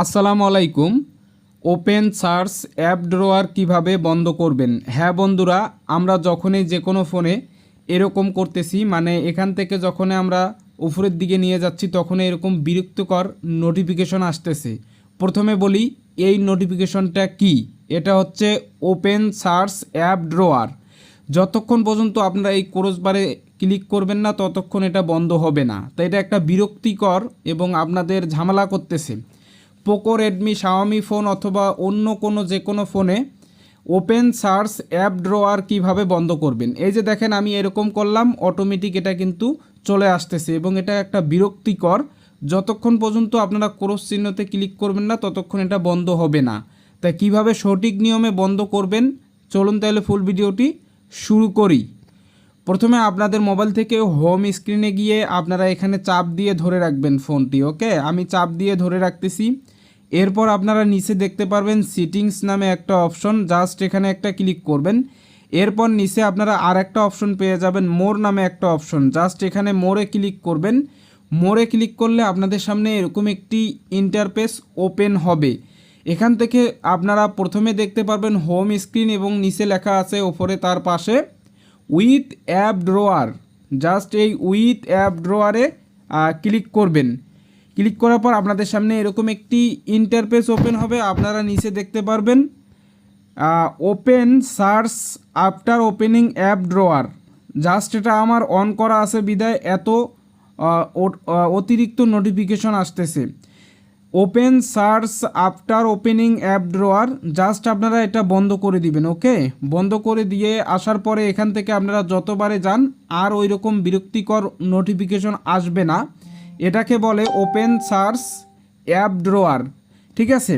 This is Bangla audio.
আসসালামু আলাইকুম। ওপেন সার্চ অ্যাপ ড্রোয়ার কীভাবে বন্ধ করবেন? হ্যাঁ বন্ধুরা, আমরা যখনই যে কোনো ফোনে এরকম করতেছি মানে এখান থেকে যখন আমরা উপরের দিকে নিয়ে যাচ্ছি তখন এরকম বিরক্তকর নোটিফিকেশন আসতেছে। প্রথমে বলি, এই নোটিফিকেশনটা কি? এটা হচ্ছে ওপেন সার্চ অ্যাপ ড্রোয়ার। যতক্ষণ পর্যন্ত আপনারা এই ক্রসবারে ক্লিক করবেন না, ততক্ষণ এটা বন্ধ হবে না। তাই এটা একটা বিরক্তিকর এবং আপনাদের ঝামেলা করতেছে। পোকো, রেডমি, শাওমি ফোন অথবা অন্য কোনো যে কোনো ফোনে ওপেন সার্চ অ্যাপ ড্রোয়ার কীভাবে বন্ধ করবেন? এই যে দেখেন, আমি এরকম করলাম অটোমেটিক এটা কিন্তু চলে আসতেছে এবং এটা একটা বিরক্তিকর। যতক্ষণ পর্যন্ত আপনারা ক্রস চিহ্নতে ক্লিক করবেন না, ততক্ষণ এটা বন্ধ হবে না। তাই কীভাবে সঠিক নিয়মে বন্ধ করবেন? চলুন তাহলে ফুল ভিডিওটি শুরু করি। প্রথমে আপনাদের মোবাইল থেকে হোম স্ক্রিনে গিয়ে আপনারা এখানে চাপ দিয়ে ধরে রাখবেন ফোনটি ওকে আমি চাপ দিয়ে ধরে রাখতেছি। এরপর আপনারা নিচে দেখতে পারবেন সিটিংস নামে একটা অপশন জাস্ট এখানে একটা ক্লিক করবেন। এরপর নিচে আপনারা আর একটা অপশন পেয়ে যাবেন মোর নামে একটা অপশন জাস্ট এখানে মোরে ক্লিক করবেন। মোরে ক্লিক করলে আপনাদের সামনে এরকম একটি ইন্টারপেস ওপেন হবে। এখান থেকে আপনারা প্রথমে দেখতে পারবেন হোম স্ক্রিন এবং নিচে লেখা আছে ওপরে তার পাশে উইথ অ্যাপ ড্রোয়ার জাস্ট এই উইথ অ্যাপ ড্রোয়ারে ক্লিক করবেন। ক্লিক করার পর আপনাদের সামনে এরকম একটি ইন্টারপেস ওপেন হবে, আপনারা নিচে দেখতে পারবেন। Open search after opening app drawer just এটা আমার অন করা আছে বিদায়, এত অতিরিক্ত নোটিফিকেশন আসতেছে। Open search after opening app drawer just আপনারা এটা বন্ধ করে দিবেন ওকে বন্ধ করে দিয়ে আসার পরে এখান থেকে আপনারা যতবারে যান, আর ওই রকম বিরক্তিকর নোটিফিকেশন আসবে না। এটাকে বলে ওপেন সার্চ অ্যাপ ড্রোয়ার ঠিক আছে?